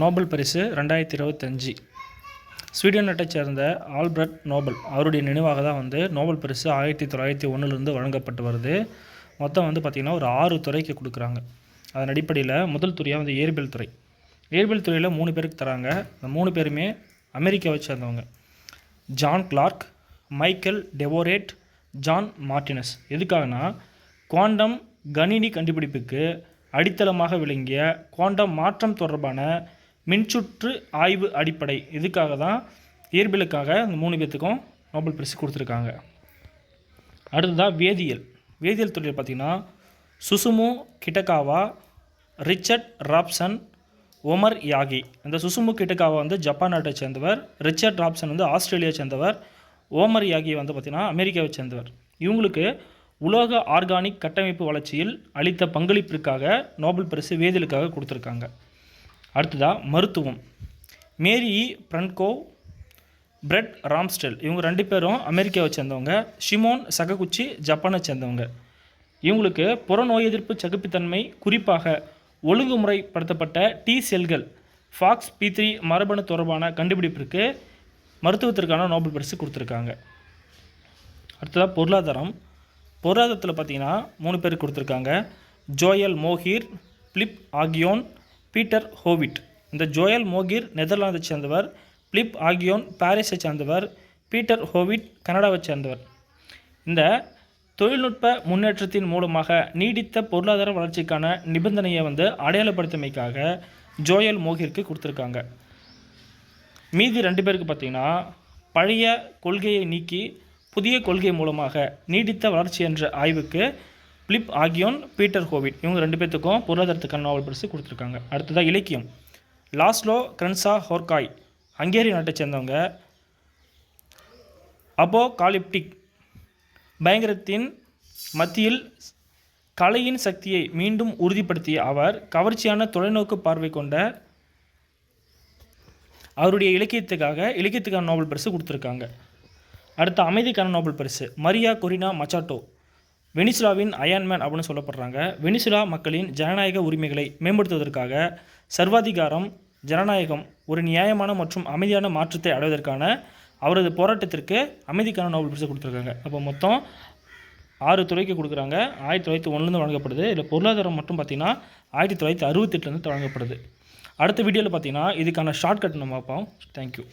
Nobel பரிசு ரெண்டாயிரத்தி இருபத்தஞ்சி. ஸ்வீடன் நாட்டை சேர்ந்த ஆல்பர்ட் நோபல் அவருடைய நினைவாக தான் வந்து நோபல் பரிசு ஆயிரத்தி தொள்ளாயிரத்தி ஒன்றுலேருந்து வழங்கப்பட்டு வருது. மொத்தம் வந்து பார்த்திங்கன்னா ஒரு ஆறு துறைக்கு கொடுக்குறாங்க. அதன் அடிப்படையில் முதல் துறையாக வந்து இயற்பியல் துறை. இயற்பியல் துறையில் மூணு பேருக்கு தராங்க. அந்த மூணு பேருமே அமெரிக்காவை சேர்ந்தவங்க. John Clarke Michel Devoret John Martinis. எதுக்காகனா குவாண்டம் கணினி கண்டுபிடிப்புக்கு அடித்தளமாக விளங்கிய குவாண்டம் மாற்றம் தொடர்பான மின்சுற்று ஆய்வு அடிப்படை. இதுக்காக தான் இயற்பியலுக்காக இந்த மூணு பேர்த்துக்கும் நோபல் பரிசு கொடுத்துருக்காங்க. அடுத்ததாக வேதியியல். வேதியியல் துறையில் பார்த்திங்கன்னா Susumu Kitagawa Richard Robson Omar Yaghi. இந்த சுசுமு கிட்டகாவா வந்து ஜப்பான் நாட்டை சேர்ந்தவர். ரிச்சர்ட் ராப்சன் வந்து ஆஸ்திரேலியாவை சேர்ந்தவர். ஓமர் யாகி வந்து பார்த்திங்கன்னா அமெரிக்காவை சேர்ந்தவர். இவங்களுக்கு உலோக ஆர்கானிக் கட்டமைப்பு வளர்ச்சியில் அளித்த பங்களிப்பிற்காக நோபல் பரிசு வேதியியலுக்காக கொடுத்துருக்காங்க. அடுத்ததாக மருத்துவம். மேரி பிரன்கோ பிரெட் ராம்ஸ்டெல் இவங்க ரெண்டு பேரும் அமெரிக்காவை சேர்ந்தவங்க. ஷிமோன் சககுச்சி ஜப்பானை சேர்ந்தவங்க. இவங்களுக்கு புறநோய் எதிர்ப்பு சகுப்புத்தன்மை குறிப்பாக ஒழுங்குமுறைப்படுத்தப்பட்ட டி செல்கள் ஃபாக்ஸ் பி த்ரீ மரபணு தொடர்பான கண்டுபிடிப்பிற்கு மருத்துவத்திற்கான நோபல் பரிசு கொடுத்துருக்காங்க. அடுத்ததாக பொருளாதாரம். பொருளாதாரத்தில் பார்த்தீங்கன்னா மூணு பேர் கொடுத்துருக்காங்க. Joel Mokyr Philippe Aghion Peter Howitt. இந்த ஜோயல் மோகிர் நெதர்லாந்தை சேர்ந்தவர் பிலிப் ஆகியோன் பாரிஸை சேர்ந்தவர் பீட்டர் ஹோவிட் கனடாவை சேர்ந்தவர். இந்த தொழில்நுட்ப முன்னேற்றத்தின் மூலமாக நீடித்த பொருளாதார வளர்ச்சிக்கான நிபந்தனையை வந்து அடையாளப்படுத்தமைக்காக ஜோயல் மோகிற்கு கொடுத்துருக்காங்க. மீதி ரெண்டு பேருக்கு பார்த்தீங்கன்னா பழைய கொள்கையை நீக்கி புதிய கொள்கை மூலமாக நீடித்த வளர்ச்சி என்ற ஆய்வுக்கு பிலிப் ஆகியோன் பீட்டர் கோவிட். இவங்க ரெண்டு பேர்த்துக்கும் பொருளாதாரத்துக்கான நாவல் பரிசு கொடுத்துருக்காங்க. அடுத்ததாக இலக்கியம். லாஸ்லோ கிரன்சா ஹோர்காய் ஹங்கேரி நாட்டை சேர்ந்தவங்க. அபோ காலிப்டிக் பயங்கரத்தின் மத்தியில் கலையின் சக்தியை மீண்டும் உறுதிப்படுத்திய அவர் கவர்ச்சியான தொலைநோக்கு பார்வை கொண்ட அவருடைய இலக்கியத்துக்காக இலக்கியத்துக்கான நோபல் பரிசு கொடுத்துருக்காங்க. அடுத்த அமைதிக்கான நோபல் பரிசு மரியா கொரினா மச்சாட்டோ. வெனிசுலாவின் அயன்மேன் அப்படின்னு சொல்லப்படுறாங்க. வெனிசுலா மக்களின் ஜனநாயக உரிமைகளை மேம்படுத்துவதற்காக சர்வாதிகாரம் ஜனநாயகம் ஒரு நியாயமான மற்றும் அமைதியான மாற்றத்தை அடைவதற்கான அவரது போராட்டத்திற்கு அமைதிக்கான நோபல் பரிசு கொடுத்துருக்காங்க. அப்போ மொத்தம் ஆறு துறைக்கு கொடுக்குறாங்க. ஆயிரத்தி தொள்ளாயிரத்தி ஒன்றுலேருந்து வழங்கப்படுது. இதில் பொருளாதாரம் மட்டும் பார்த்திங்கன்னா ஆயிரத்தி தொள்ளாயிரத்தி அறுபத்தெட்டுலேருந்து வழங்கப்படுது அடுத்த வீடியோவில் பார்த்தீங்கன்னா இதுக்கான ஷார்ட்கட் நம்ம பார்ப்போம். தேங்க்யூ